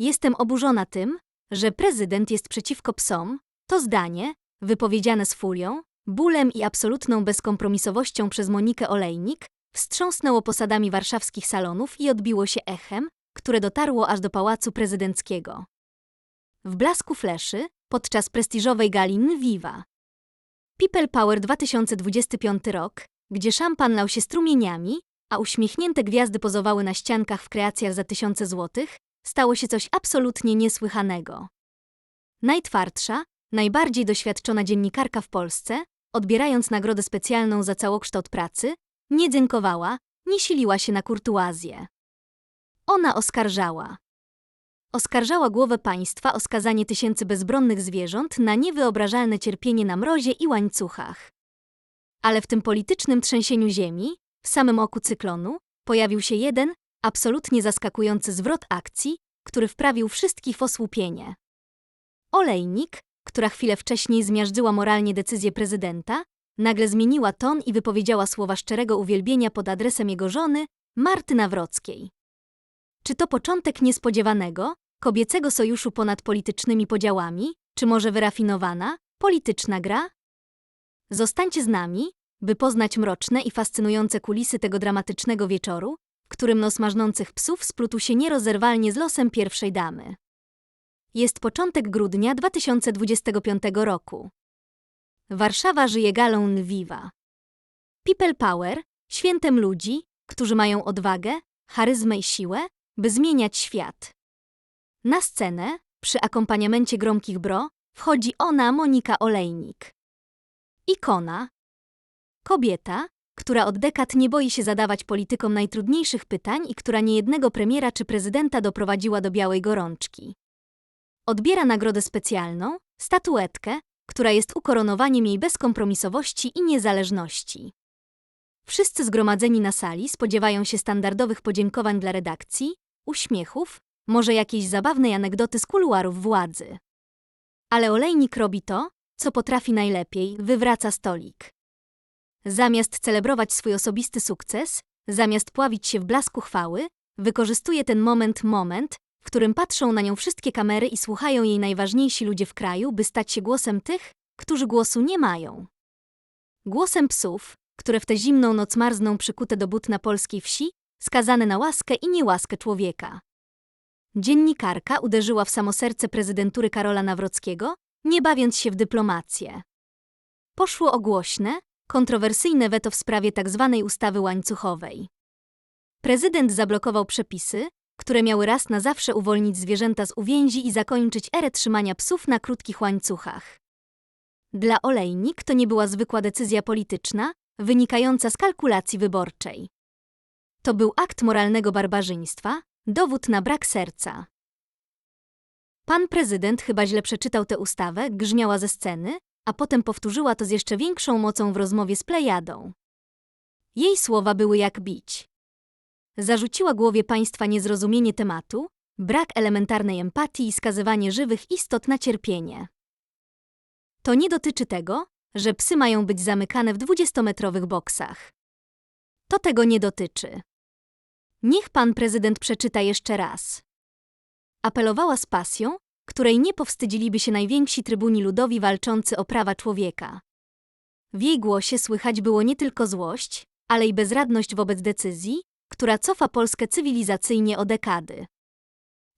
Jestem oburzona tym, że prezydent jest przeciwko psom. To zdanie, wypowiedziane z furią, bólem i absolutną bezkompromisowością przez Monikę Olejnik, wstrząsnęło posadami warszawskich salonów i odbiło się echem, które dotarło aż do Pałacu Prezydenckiego. W blasku fleszy, podczas prestiżowej gali Viva. People Power 2025 rok, gdzie szampan lał się strumieniami, a uśmiechnięte gwiazdy pozowały na ściankach w kreacjach za tysiące złotych, stało się coś absolutnie niesłychanego. Najtwardsza, najbardziej doświadczona dziennikarka w Polsce, odbierając nagrodę specjalną za całokształt pracy, nie dziękowała, nie siliła się na kurtuazję. Ona oskarżała. Oskarżała głowę państwa o skazanie tysięcy bezbronnych zwierząt na niewyobrażalne cierpienie na mrozie i łańcuchach. Ale w tym politycznym trzęsieniu ziemi, w samym oku cyklonu, pojawił się jeden, absolutnie zaskakujący zwrot akcji, który wprawił wszystkich w osłupienie. Olejnik, która chwilę wcześniej zmiażdżyła moralnie decyzję prezydenta, nagle zmieniła ton i wypowiedziała słowa szczerego uwielbienia pod adresem jego żony, Marty Nawrockiej. Czy to początek niespodziewanego, kobiecego sojuszu ponad politycznymi podziałami, czy może wyrafinowana, polityczna gra? Zostańcie z nami, by poznać mroczne i fascynujące kulisy tego dramatycznego wieczoru, którym nos marznących psów splótł się nierozerwalnie z losem pierwszej damy. Jest początek grudnia 2025 roku. Warszawa żyje galą Viva. People Power, świętem ludzi, którzy mają odwagę, charyzmę i siłę, by zmieniać świat. Na scenę, przy akompaniamencie gromkich bro, wchodzi ona Monika Olejnik. Ikona. Kobieta, która od dekad nie boi się zadawać politykom najtrudniejszych pytań i która niejednego premiera czy prezydenta doprowadziła do białej gorączki. Odbiera nagrodę specjalną, statuetkę, która jest ukoronowaniem jej bezkompromisowości i niezależności. Wszyscy zgromadzeni na sali spodziewają się standardowych podziękowań dla redakcji, uśmiechów, może jakiejś zabawnej anegdoty z kuluarów władzy. Ale olejnik robi to, co potrafi najlepiej, wywraca stolik. Zamiast celebrować swój osobisty sukces, zamiast pławić się w blasku chwały, wykorzystuje ten moment, moment, w którym patrzą na nią wszystkie kamery i słuchają jej najważniejsi ludzie w kraju, by stać się głosem tych, którzy głosu nie mają. Głosem psów, które w tę zimną noc marzną przykute do but na polskiej wsi, skazane na łaskę i niełaskę człowieka. Dziennikarka uderzyła w samo serce prezydentury Karola Nawrockiego, nie bawiąc się w dyplomację. Poszło o głośne, kontrowersyjne weto w sprawie tzw. ustawy łańcuchowej. Prezydent zablokował przepisy, które miały raz na zawsze uwolnić zwierzęta z uwięzi i zakończyć erę trzymania psów na krótkich łańcuchach. Dla olejnik to nie była zwykła decyzja polityczna, wynikająca z kalkulacji wyborczej. To był akt moralnego barbarzyństwa, dowód na brak serca. Pan prezydent chyba źle przeczytał tę ustawę, grzmiała ze sceny, a potem powtórzyła to z jeszcze większą mocą w rozmowie z Plejadą. Jej słowa były jak bić. Zarzuciła głowie państwa niezrozumienie tematu, brak elementarnej empatii i skazywanie żywych istot na cierpienie. To nie dotyczy tego, że psy mają być zamykane w dwudziestometrowych boksach. To tego nie dotyczy. Niech pan prezydent przeczyta jeszcze raz. Apelowała z pasją, której nie powstydziliby się najwięksi trybuni ludowi walczący o prawa człowieka. W jej głosie słychać było nie tylko złość, ale i bezradność wobec decyzji, która cofa Polskę cywilizacyjnie o dekady.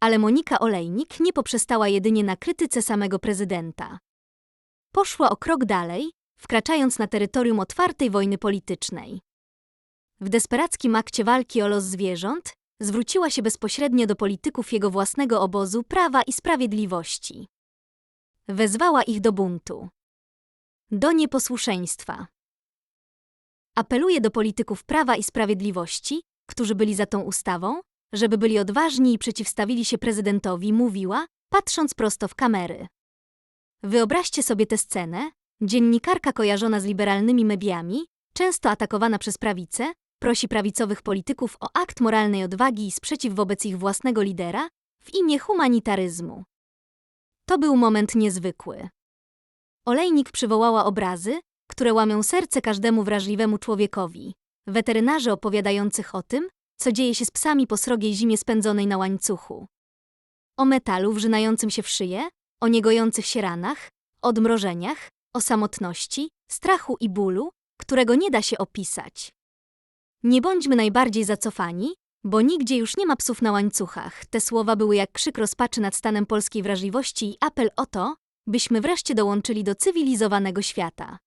Ale Monika Olejnik nie poprzestała jedynie na krytyce samego prezydenta. Poszła o krok dalej, wkraczając na terytorium otwartej wojny politycznej. W desperackim akcie walki o los zwierząt zwróciła się bezpośrednio do polityków jego własnego obozu Prawa i Sprawiedliwości. Wezwała ich do buntu. Do nieposłuszeństwa. Apeluje do polityków Prawa i Sprawiedliwości, którzy byli za tą ustawą, żeby byli odważni i przeciwstawili się prezydentowi, mówiła, patrząc prosto w kamery. Wyobraźcie sobie tę scenę. Dziennikarka kojarzona z liberalnymi mediami, często atakowana przez prawicę, prosi prawicowych polityków o akt moralnej odwagi i sprzeciw wobec ich własnego lidera w imię humanitaryzmu. To był moment niezwykły. Olejnik przywołała obrazy, które łamią serce każdemu wrażliwemu człowiekowi. Weterynarzy opowiadających o tym, co dzieje się z psami po srogiej zimie spędzonej na łańcuchu. o metalu wrzynającym się w szyję, o niegojących się ranach, odmrożeniach, o samotności, strachu i bólu, którego nie da się opisać. Nie bądźmy najbardziej zacofani, bo nigdzie już nie ma psów na łańcuchach. Te słowa były jak krzyk rozpaczy nad stanem polskiej wrażliwości i apel o to, byśmy wreszcie dołączyli do cywilizowanego świata.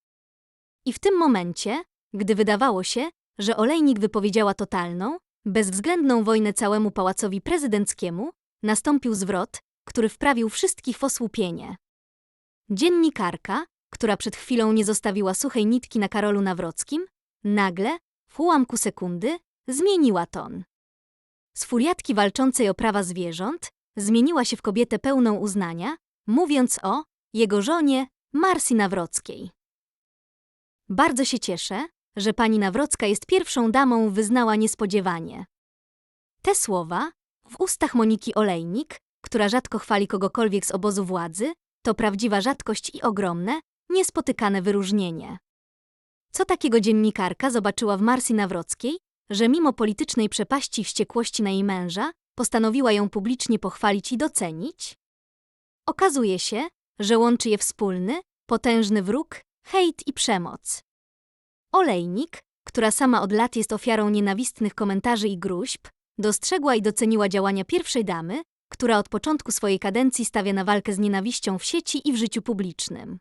I w tym momencie, gdy wydawało się, że olejnik wypowiedziała totalną, bezwzględną wojnę całemu pałacowi prezydenckiemu, nastąpił zwrot, który wprawił wszystkich w osłupienie. Dziennikarka, która przed chwilą nie zostawiła suchej nitki na Karolu Nawrockim, nagle, w ułamku sekundy, zmieniła ton. Z furiatki walczącej o prawa zwierząt zmieniła się w kobietę pełną uznania, mówiąc o jego żonie Marsji Nawrockiej. Bardzo się cieszę, że pani Nawrocka jest pierwszą damą, wyznała niespodziewanie. Te słowa, w ustach Moniki Olejnik, która rzadko chwali kogokolwiek z obozu władzy, to prawdziwa rzadkość i ogromne, niespotykane wyróżnienie. Co takiego dziennikarka zobaczyła w Marsji Nawrockiej, że mimo politycznej przepaści i wściekłości na jej męża, postanowiła ją publicznie pochwalić i docenić? Okazuje się, że łączy je wspólny, potężny wróg, hejt i przemoc. Olejnik, która sama od lat jest ofiarą nienawistnych komentarzy i gruźb, dostrzegła i doceniła działania pierwszej damy, która od początku swojej kadencji stawia na walkę z nienawiścią w sieci i w życiu publicznym.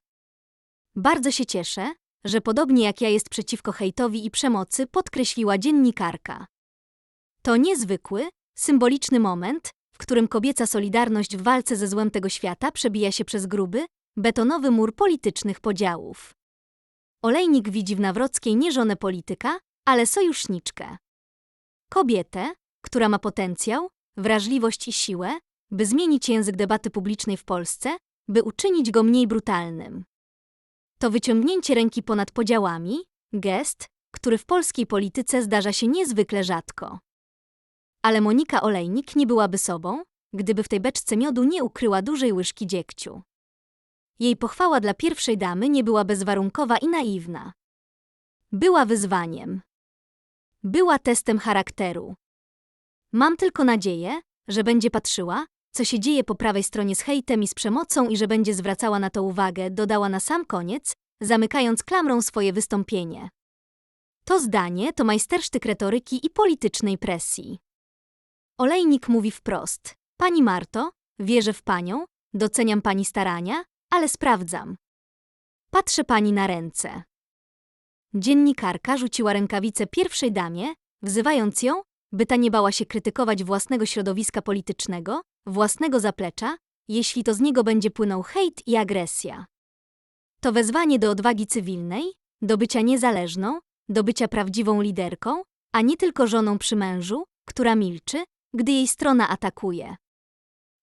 Bardzo się cieszę, że podobnie jak ja jest przeciwko hejtowi i przemocy, podkreśliła dziennikarka. To niezwykły, symboliczny moment, w którym kobieca solidarność w walce ze złem tego świata przebija się przez gruby, betonowy mur politycznych podziałów. Olejnik widzi w Nawrockiej nie żonę polityka, ale sojuszniczkę. Kobietę, która ma potencjał, wrażliwość i siłę, by zmienić język debaty publicznej w Polsce, by uczynić go mniej brutalnym. To wyciągnięcie ręki ponad podziałami, gest, który w polskiej polityce zdarza się niezwykle rzadko. Ale Monika Olejnik nie byłaby sobą, gdyby w tej beczce miodu nie ukryła dużej łyżki dziegciu. Jej pochwała dla pierwszej damy nie była bezwarunkowa i naiwna. Była wyzwaniem. Była testem charakteru. Mam tylko nadzieję, że będzie patrzyła, co się dzieje po prawej stronie z hejtem i z przemocą i że będzie zwracała na to uwagę, dodała na sam koniec, zamykając klamrą swoje wystąpienie. To zdanie to majstersztyk retoryki i politycznej presji. Olejnik mówi wprost: Pani Marto, wierzę w panią, doceniam pani starania, ale sprawdzam. Patrzę pani na ręce. Dziennikarka rzuciła rękawicę pierwszej damie, wzywając ją, by ta nie bała się krytykować własnego środowiska politycznego, własnego zaplecza, jeśli to z niego będzie płynął hejt i agresja. To wezwanie do odwagi cywilnej, do bycia niezależną, do bycia prawdziwą liderką, a nie tylko żoną przy mężu, która milczy, gdy jej strona atakuje.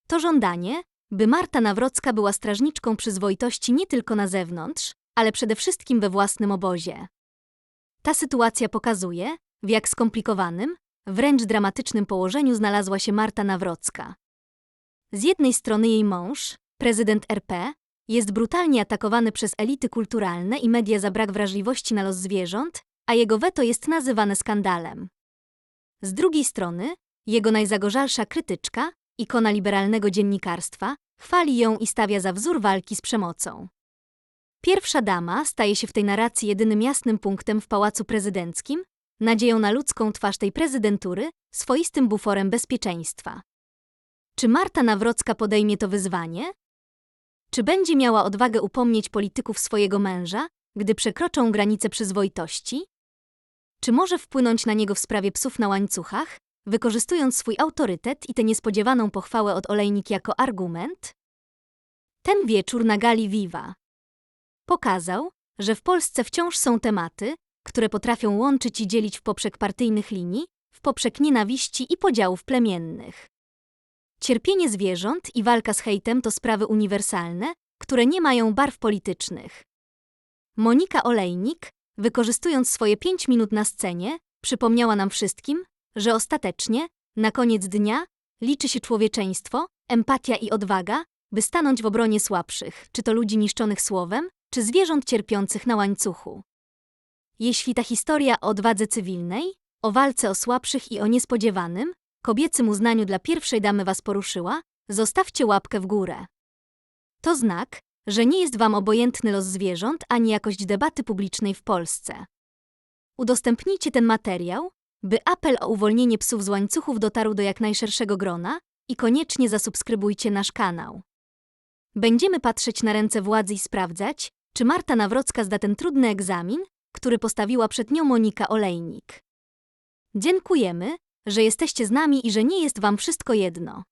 To żądanie, by Marta Nawrocka była strażniczką przyzwoitości nie tylko na zewnątrz, ale przede wszystkim we własnym obozie. Ta sytuacja pokazuje, w jak skomplikowanym, wręcz dramatycznym położeniu znalazła się Marta Nawrocka. Z jednej strony jej mąż, prezydent RP, jest brutalnie atakowany przez elity kulturalne i media za brak wrażliwości na los zwierząt, a jego weto jest nazywane skandalem. Z drugiej strony, jego najzagorzalsza krytyczka, ikona liberalnego dziennikarstwa, chwali ją i stawia za wzór walki z przemocą. Pierwsza dama staje się w tej narracji jedynym jasnym punktem w pałacu prezydenckim, nadzieją na ludzką twarz tej prezydentury, swoistym buforem bezpieczeństwa. Czy Marta Nawrocka podejmie to wyzwanie? Czy będzie miała odwagę upomnieć polityków swojego męża, gdy przekroczą granice przyzwoitości? Czy może wpłynąć na niego w sprawie psów na łańcuchach, wykorzystując swój autorytet i tę niespodziewaną pochwałę od olejnik jako argument? Ten wieczór na gali Viva pokazał, że w Polsce wciąż są tematy, które potrafią łączyć i dzielić w poprzek partyjnych linii, w poprzek nienawiści i podziałów plemiennych. Cierpienie zwierząt i walka z hejtem to sprawy uniwersalne, które nie mają barw politycznych. Monika Olejnik, wykorzystując swoje pięć minut na scenie, przypomniała nam wszystkim, że ostatecznie, na koniec dnia, liczy się człowieczeństwo, empatia i odwaga, by stanąć w obronie słabszych, czy to ludzi niszczonych słowem, czy zwierząt cierpiących na łańcuchu. Jeśli ta historia o odwadze cywilnej, o walce o słabszych i o niespodziewanym, kobiecym uznaniu dla pierwszej damy Was poruszyła, zostawcie łapkę w górę. To znak, że nie jest Wam obojętny los zwierząt ani jakość debaty publicznej w Polsce. Udostępnijcie ten materiał, by apel o uwolnienie psów z łańcuchów dotarł do jak najszerszego grona i koniecznie zasubskrybujcie nasz kanał. Będziemy patrzeć na ręce władzy i sprawdzać, czy Marta Nawrocka zda ten trudny egzamin, który postawiła przed nią Monika Olejnik. Dziękujemy, że jesteście z nami i że nie jest Wam wszystko jedno.